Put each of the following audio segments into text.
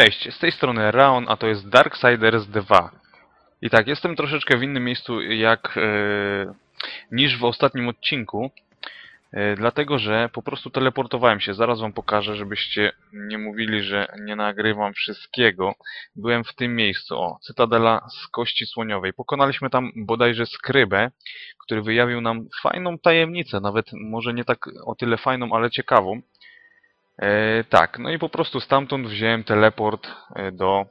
Cześć, z tej strony Raon, a to jest Darksiders 2. I tak, jestem troszeczkę w innym miejscu jak e, niż w ostatnim odcinku, e, dlatego że po prostu teleportowałem się. Zaraz wam pokażę, żebyście nie mówili, że nie nagrywam wszystkiego. Byłem w tym miejscu, o, Cytadela z Kości Słoniowej. Pokonaliśmy tam bodajże Skrybę, który wyjawił nam fajną tajemnicę, nawet może nie tak o tyle fajną, ale ciekawą. E, tak, no i po prostu stamtąd wziąłem teleport e, do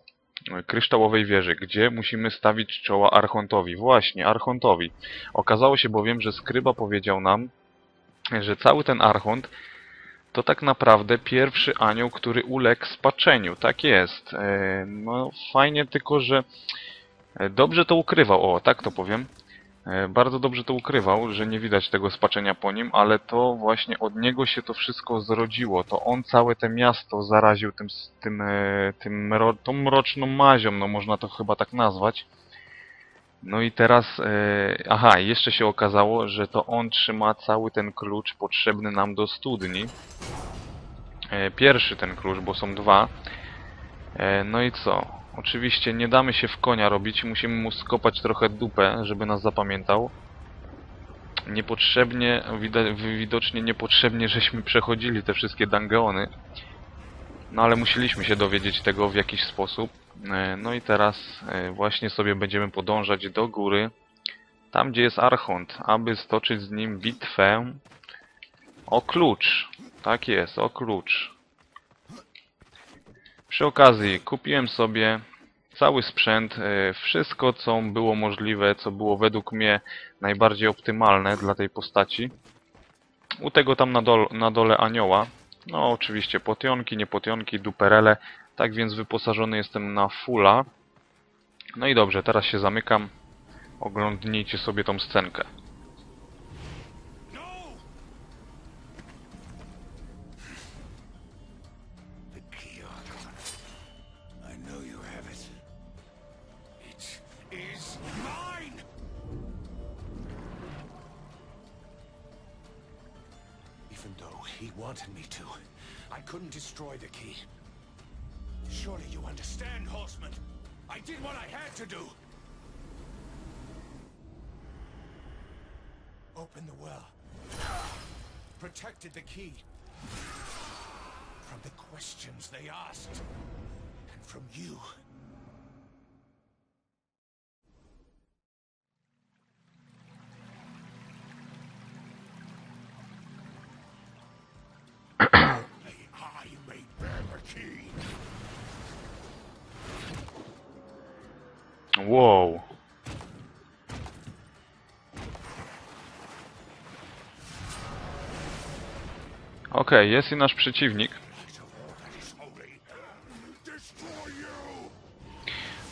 e, kryształowej wieży, gdzie musimy stawić czoła Archontowi. Właśnie, Archontowi. Okazało się bowiem, że Skryba powiedział nam, że cały ten Archont to tak naprawdę pierwszy anioł, który uległ spaczeniu. Tak jest. No fajnie tylko, że dobrze to ukrywał. O, tak to powiem. E, Bardzo dobrze to ukrywał, że nie widać tego spaczenia po nim, ale to właśnie od niego się to wszystko zrodziło. To on całe te miasto zaraził tym, tym, e, tym tą mroczną mazią, no można to chyba tak nazwać. No i teraz, e, aha, jeszcze się okazało, że to on trzyma cały ten klucz potrzebny nam do studni. Pierwszy ten klucz, bo są dwa. No i co? Oczywiście nie damy się w konia robić, musimy mu skopać trochę dupę, żeby nas zapamiętał. Niepotrzebnie, widocznie niepotrzebnie, żeśmy przechodzili te wszystkie dungeony. No ale musieliśmy się dowiedzieć tego w jakiś sposób. E, No i teraz e, właśnie sobie będziemy podążać do góry, tam gdzie jest Archont, aby stoczyć z nim bitwę o klucz. Tak jest, o klucz. Przy okazji kupiłem sobie cały sprzęt, e, wszystko co było możliwe, co było według mnie najbardziej optymalne dla tej postaci. U tego tam na, dol na dole anioła. No oczywiście potionki, nie potionki, duperele. Tak więc wyposażony jestem na fulla. No i dobrze, teraz się zamykam. Oglądnijcie sobie tą scenkę. Destroy the key. Surely you understand, Horseman. I did what I had to do. Open the well. Protected the key from the questions they asked. And from you. Okej, jest i nasz przeciwnik.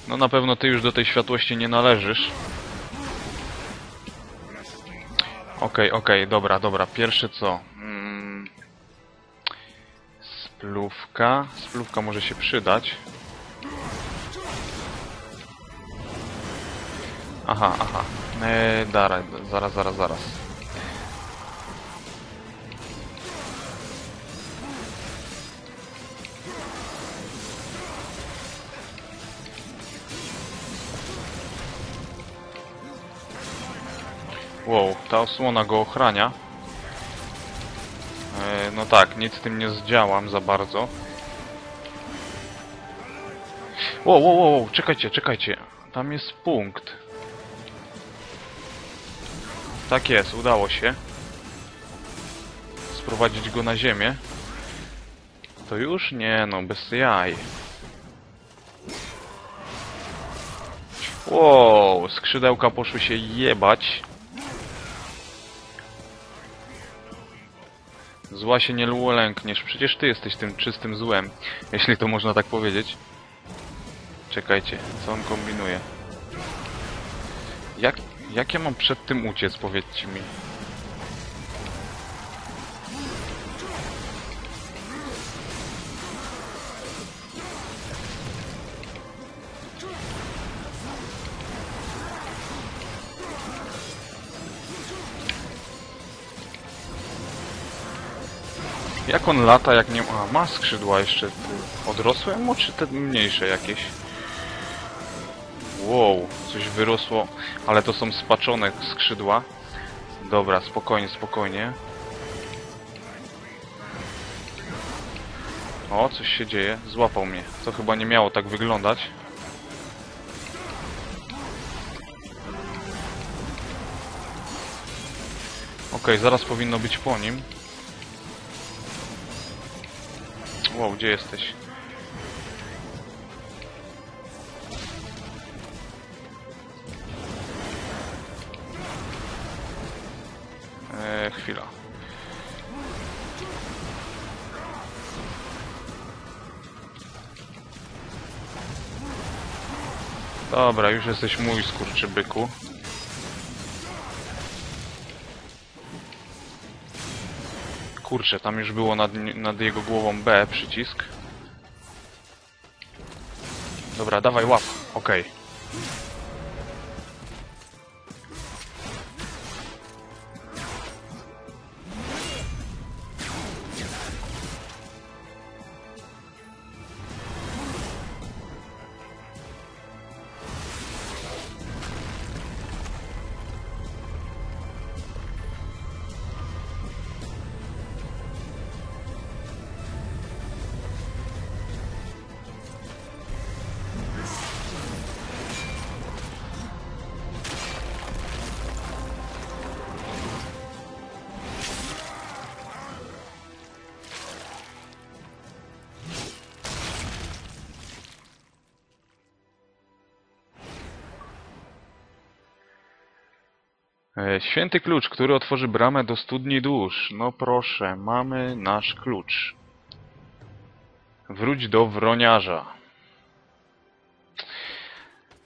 No na pewno ty już do tej światłości nie należysz. Okej, okej, dobra, dobra. Pierwsze co? Mm. Splówka może się przydać. Aha, aha. Eee, dara, zaraz, zaraz, zaraz. Wow, ta osłona go ochrania. E, no tak, nic z tym nie zdziałam za bardzo. Wow, wow, wow, czekajcie, czekajcie. Tam jest punkt. Tak jest, udało się. Sprowadzić go na ziemię. To już? Nie no, bez jaj. Wow, skrzydełka poszły się jebać. Zła się nie lękniesz, przecież ty jesteś tym czystym złem, jeśli to można tak powiedzieć. Czekajcie, co on kombinuje? Jak, jak ja mam przed tym uciec, powiedzcie mi? Jak on lata, jak nie... A, ma skrzydła jeszcze. Odrosłe mu, czy te mniejsze jakieś? Wow, coś wyrosło. Ale to są spaczone skrzydła. Dobra, spokojnie, spokojnie. O, coś się dzieje. Złapał mnie. To chyba nie miało tak wyglądać. Okej, zaraz powinno być po nim. Wow, gdzie jesteś? Eee, chwila. Dobra, już jesteś mój skurczybyku. Kurczę, tam już było nad, nad jego głową B przycisk. Dobra, dawaj łap. Okej. E, Święty klucz, który otworzy bramę do studni dusz. No proszę, mamy nasz klucz. Wróć do wroniarza.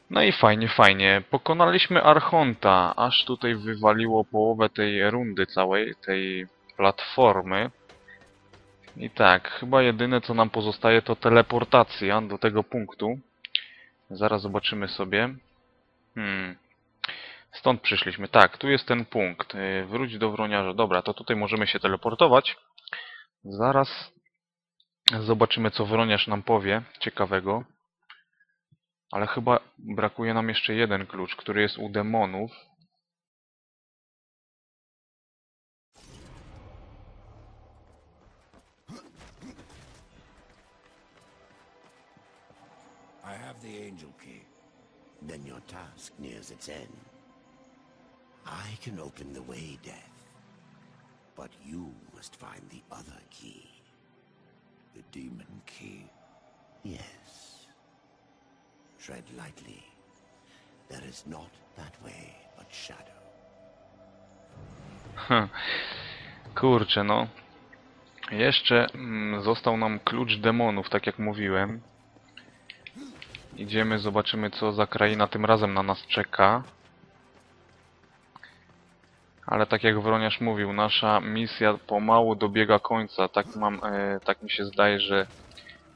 No i fajnie, fajnie. Pokonaliśmy Archonta, aż tutaj wywaliło połowę tej rundy całej, tej platformy. I tak, chyba jedyne co nam pozostaje to teleportacja do tego punktu. Zaraz zobaczymy sobie. Hmm. Stąd przyszliśmy. Tak, tu jest ten punkt. Yy, Wróć do wroniarza. Dobra, to tutaj możemy się teleportować. Zaraz zobaczymy, co wroniarz nam powie. Ciekawego. Ale chyba brakuje nam jeszcze jeden klucz, który jest u demonów. I have the angel key. Then your task nears its end. I can open the way, Death. But you must find the other key. The demon key. Yes. Tread lightly. There is not that way but shadow. Hm. Kurczę, no. Jeszcze mm, został nam klucz demonów, tak jak mówiłem. Idziemy, zobaczymy co za kraina tym razem na nas czeka. Ale tak jak Wroniarz mówił, nasza misja pomału dobiega końca. Tak mam, e, tak mi się zdaje, że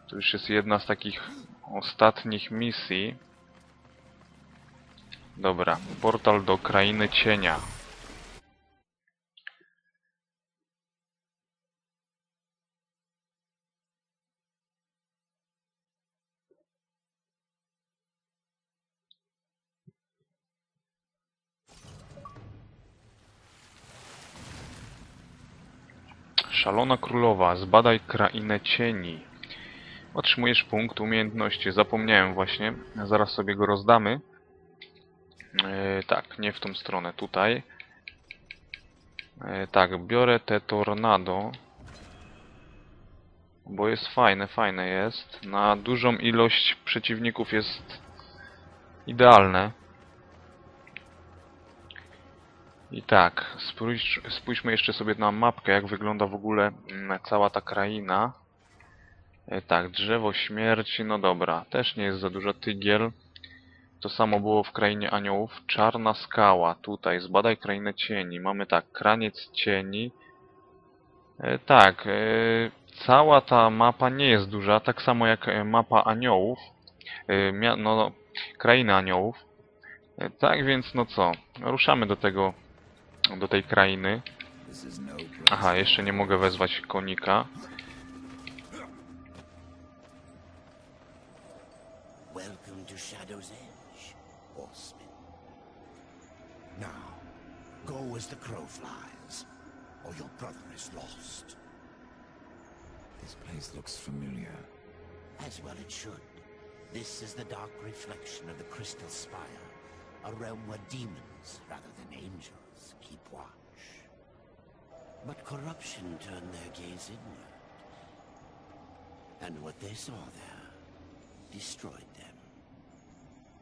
to już jest jedna z takich ostatnich misji. Dobra, portal do krainy cienia. Szalona Królowa, zbadaj krainę cieni. Otrzymujesz punkt umiejętności. Zapomniałem właśnie. Zaraz sobie go rozdamy. E, tak, nie w tą stronę, tutaj. E, tak, biorę te tornado. Bo jest fajne, fajne jest. Na dużą ilość przeciwników jest idealne. I tak, spójrz, spójrzmy jeszcze sobie na mapkę, jak wygląda w ogóle mm, cała ta kraina. E, tak, drzewo śmierci, no dobra, też nie jest za dużo tygiel. To samo było w krainie aniołów. Czarna skała, tutaj, zbadaj krainę cieni. Mamy tak, kraniec cieni. E, tak, e, cała ta mapa nie jest duża, tak samo jak mapa aniołów. No, no, krainy aniołów. Tak więc, no co, ruszamy do tego do tej krainy. Aha, jeszcze nie mogę wezwać konika. Welcome to Shadow's Edge, horseman. Now, go as the crow flies, or your brother is lost. This place looks familiar. As well it should. This is the dark reflection of the Crystal Spire, a realm where demons, rather than angels, keep watch. But corruption turned their gaze inward. And what they saw there destroyed them.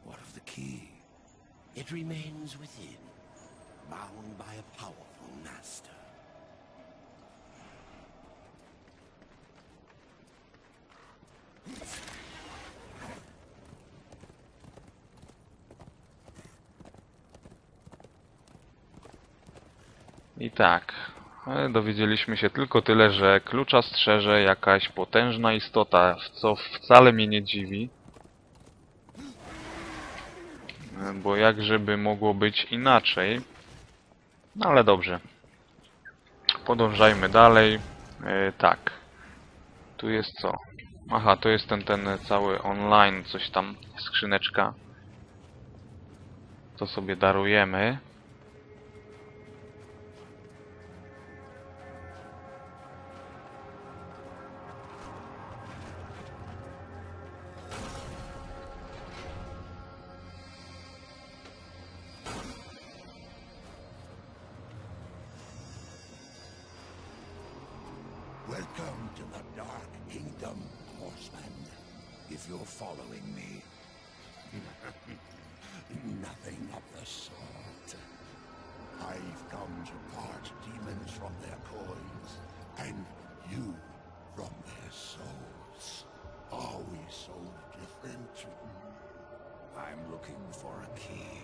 What of the key? It remains within, bound by a powerful master. I tak, dowiedzieliśmy się tylko tyle, że klucza strzeże jakaś potężna istota, co wcale mnie nie dziwi. Bo jak żeby mogło być inaczej. No ale dobrze. Podążajmy dalej. E, tak. Tu jest co? Aha, to jest ten, ten cały online, coś tam, skrzyneczka. To sobie darujemy. The Dark Kingdom, horseman. If you're following me, Nothing of the sort. I've come to part demons from their coins, and you from their souls. Are we so different? I'm looking for a key.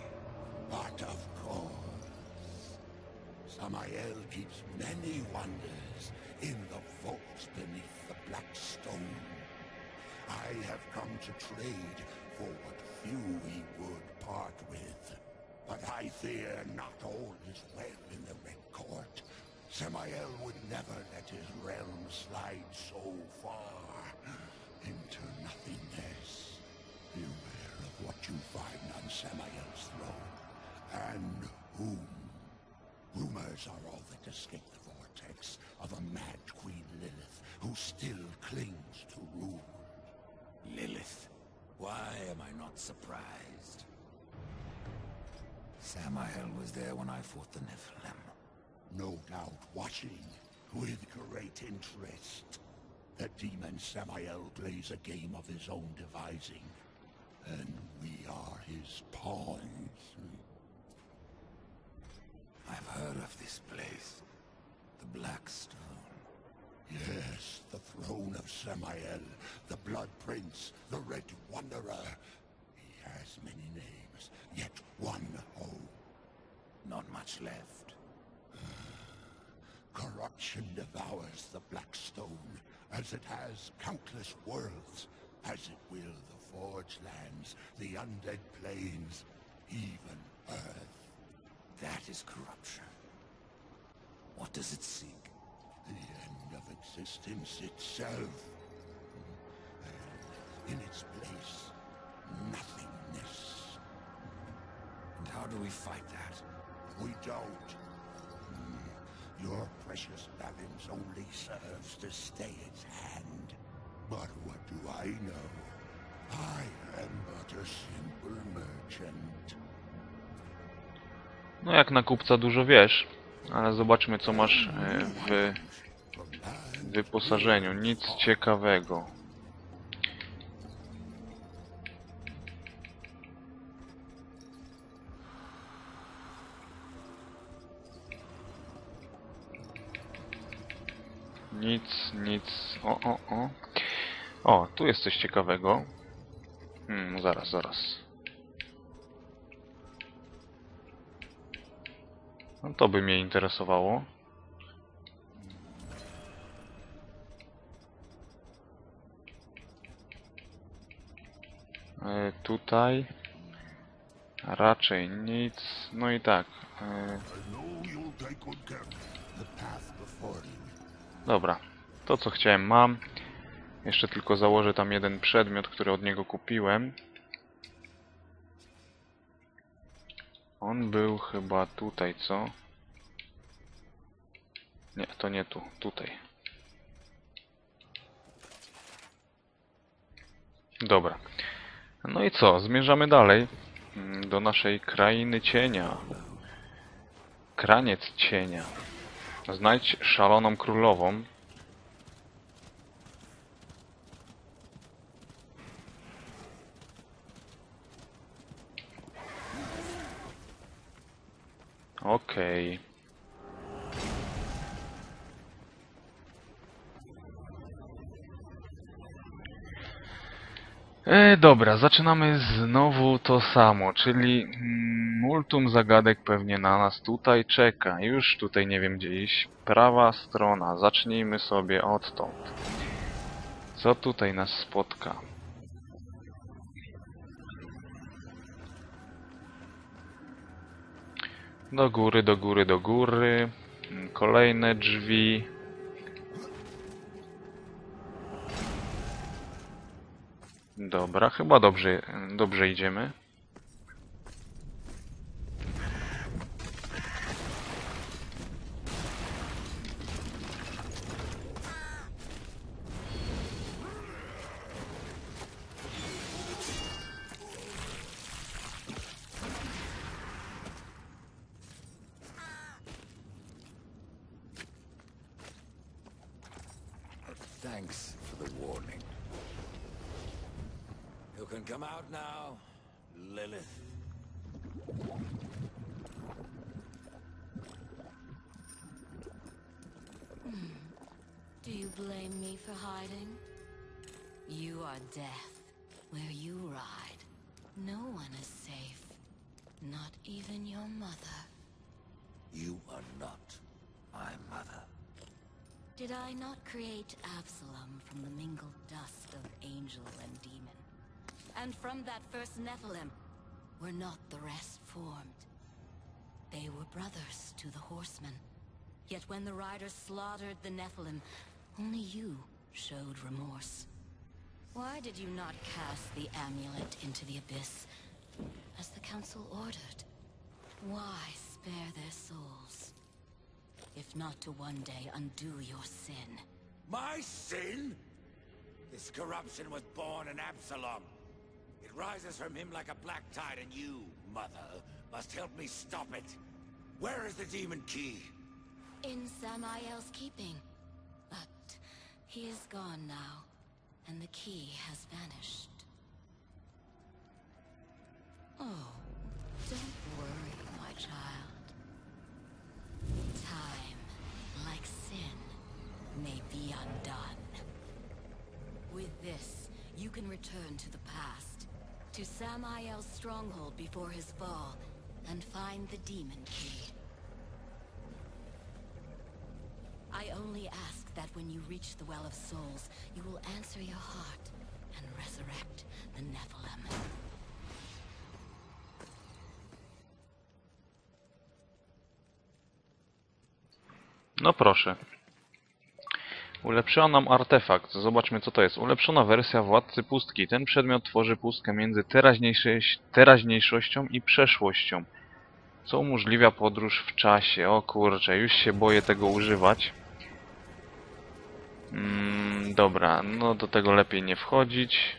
But of course. Samael keeps many wonders in the vaults beneath the black stone. I have come to trade for what few he would part with. But I fear not all is well in the Red Court. Samael would never let his realm slide so far into nothingness. Beware of what you find on Samael's throne, and whom. Rumors are all that escape vortex of a mad Queen Lilith who still clings to rule. Lilith. Why am I not surprised? Samael was there when I fought the Nephilim. No doubt watching with great interest. The demon Samael plays a game of his own devising, and we are his pawns. I've heard of this place. The Black Stone. Yes, the throne of Samael, the Blood Prince, the Red Wanderer. He has many names, yet one home. Not much left. Corruption devours the Black Stone, as it has countless worlds, as it will the Forge Lands, the Undead Plains, even Earth. That is corruption. What does it seek? The end of existence itself. And in its place, nothingness. And how do we fight that? We don't. Your precious balance only serves to stay its hand. But what do I know? I am but a simple merchant. No jak na kupca dużo wiesz, ale zobaczmy co masz e, w wyposażeniu. Nic ciekawego. Nic, nic. O, o, o. O, tu jest coś ciekawego. Hmm, zaraz, zaraz. No to by mnie interesowało. E, tutaj raczej nic. No i tak. E. Dobra, to co chciałem mam. Jeszcze tylko założę tam jeden przedmiot, który od niego kupiłem. On był chyba tutaj, co? Nie, to nie tu, tutaj. Dobra. No i co? Zmierzamy dalej mm, do naszej krainy cienia. Kraniec cienia. Znajdź szaloną królową. Okej. E, dobra, zaczynamy znowu to samo, czyli mm, multum zagadek pewnie na nas tutaj czeka. Już tutaj nie wiem gdzie iść. Prawa strona, zacznijmy sobie odtąd. Co tutaj nas spotka? Do góry, do góry, do góry. Kolejne drzwi. Dobra, chyba dobrze, dobrze idziemy. Where you ride, no one is safe. Not even your mother. You are not my mother. Did I not create Absalom from the mingled dust of angel and demon? And from that first Nephilim, were not the rest formed? They were brothers to the horsemen. Yet when the riders slaughtered the Nephilim, only you showed remorse. Why did you not cast the amulet into the abyss, as the council ordered? Why spare their souls? If not to one day undo your sin. My sin? This corruption was born in Absalom. It rises from him like a black tide, and you, Mother, must help me stop it. Where is the demon key? In Samael's keeping. But he is gone now, and the key has vanished. Oh, don't worry, my child. Time, like sin, may be undone. With this, you can return to the past, to Samael's stronghold before his fall, and find the demon key. I only ask that when you reach the Well of Souls, you will answer your heart and resurrect the Nephilim. No proszę. Ulepszyła nam artefakt. Zobaczmy co to jest. Ulepszona wersja Władcy Pustki. Ten przedmiot tworzy pustkę między teraźniejszością i przeszłością. Co umożliwia podróż w czasie. O kurczę, już się boję tego używać. Mm, dobra, no do tego lepiej nie wchodzić.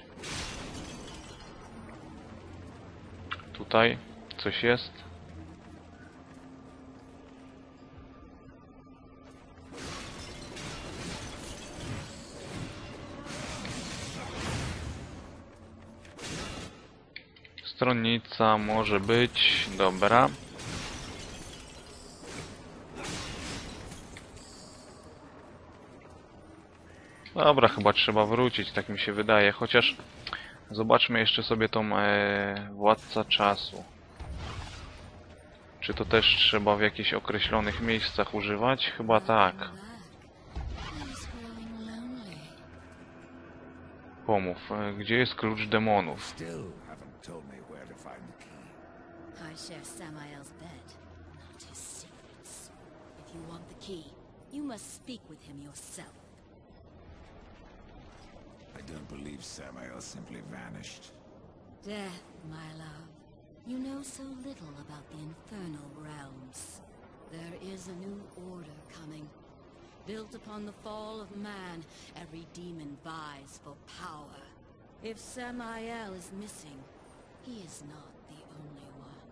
Tutaj coś jest. Stronnica może być, dobra. Dobra, chyba trzeba wrócić, tak mi się wydaje. Chociaż zobaczmy jeszcze sobie tą e, Władca Czasu. Czy to też trzeba w jakichś określonych miejscach używać? Chyba tak. Pomów, e, gdzie jest klucz demonów? Still haven't told me where to find the key. I share Samael's bed, not his secrets. If you want the key, You must speak with him yourself. I don't believe Samael simply vanished. Death, my love. You know so little about the infernal realms. There is a new order coming. Built upon the fall of man, every demon vies for power. If Samael is missing, he is not the only one.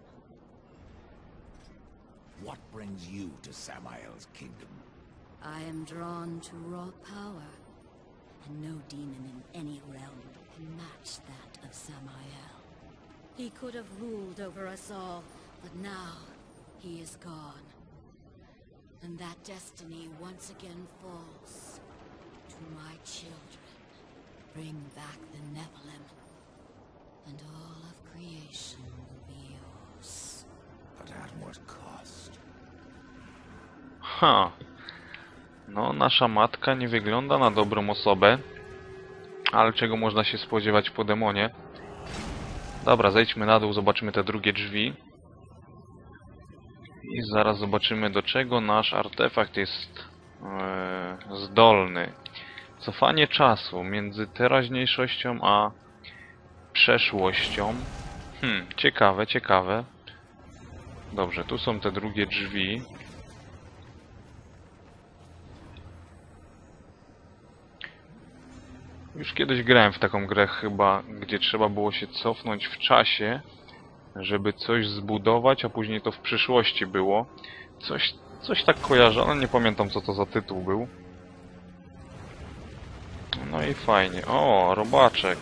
What brings you to Samael's kingdom? I am drawn to raw power, and no demon in any realm can match that of Samael. He could have ruled over us all, but now he is gone. And that destiny once again falls to my children. Bring back the Nephilim, and all of creation will be yours. But at what cost? Ha. No, nasza matka nie wygląda na dobrą osobę. Ale czego można się spodziewać po demonie? Dobra, zejdźmy na dół, zobaczymy te drugie drzwi. I zaraz zobaczymy do czego nasz artefakt jest e, zdolny. Cofanie czasu między teraźniejszością a przeszłością. Hmm, ciekawe, ciekawe. Dobrze, tu są te drugie drzwi. Już kiedyś grałem w taką grę chyba, gdzie trzeba było się cofnąć w czasie, żeby coś zbudować, a później to w przyszłości było. Coś, coś tak kojarzę, ale nie pamiętam co to za tytuł był. No i fajnie. O, robaczek.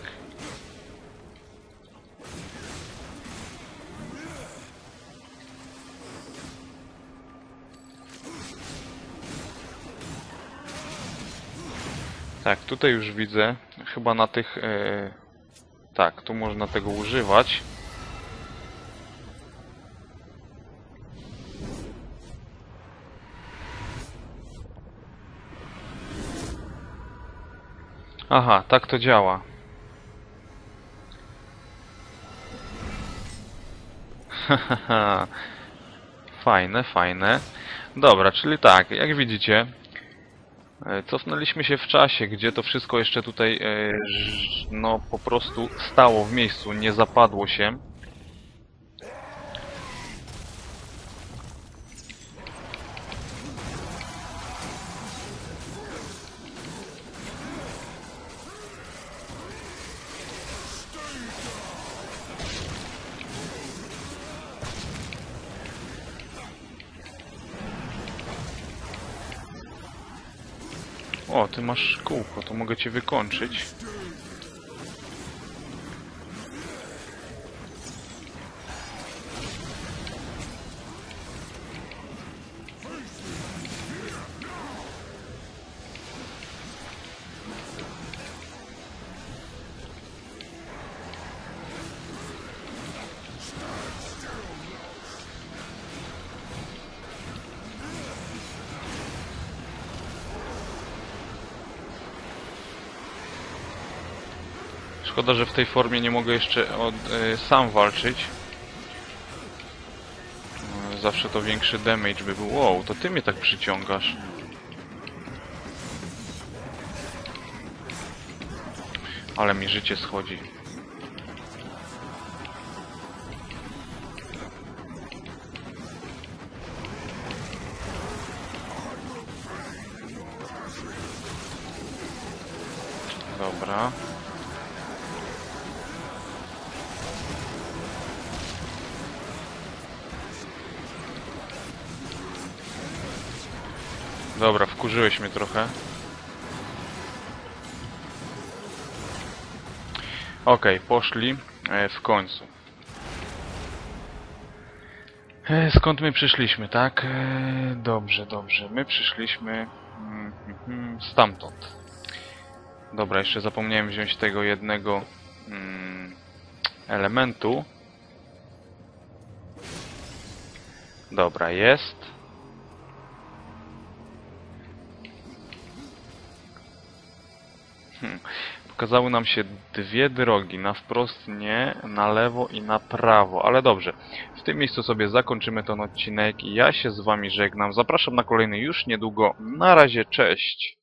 Tak, tutaj już widzę, chyba na tych... E... Tak, tu można tego używać. Aha, tak to działa. Fajne, fajne. Dobra, czyli tak, jak widzicie, Cofnęliśmy się w czasie, gdzie to wszystko jeszcze tutaj, e, no po prostu stało w miejscu, nie zapadło się. O, ty masz kółko, to mogę cię wykończyć. Szkoda, że w tej formie nie mogę jeszcze od, e, sam walczyć. E, Zawsze to większy damage by był. Wow, to ty mnie tak przyciągasz. Ale mi życie schodzi. Dobra, wkurzyłeś mnie trochę. Okej, poszli e, w końcu. E, skąd my przyszliśmy, tak? E, dobrze, dobrze. My przyszliśmy mm, mm, stamtąd. Dobra, jeszcze zapomniałem wziąć tego jednego mm, elementu. Dobra, jest. Pokazały nam się dwie drogi, na wprost nie, na lewo i na prawo, ale dobrze. W tym miejscu sobie zakończymy ten odcinek. Ja się z wami żegnam. Zapraszam na kolejny już niedługo. Na razie, cześć!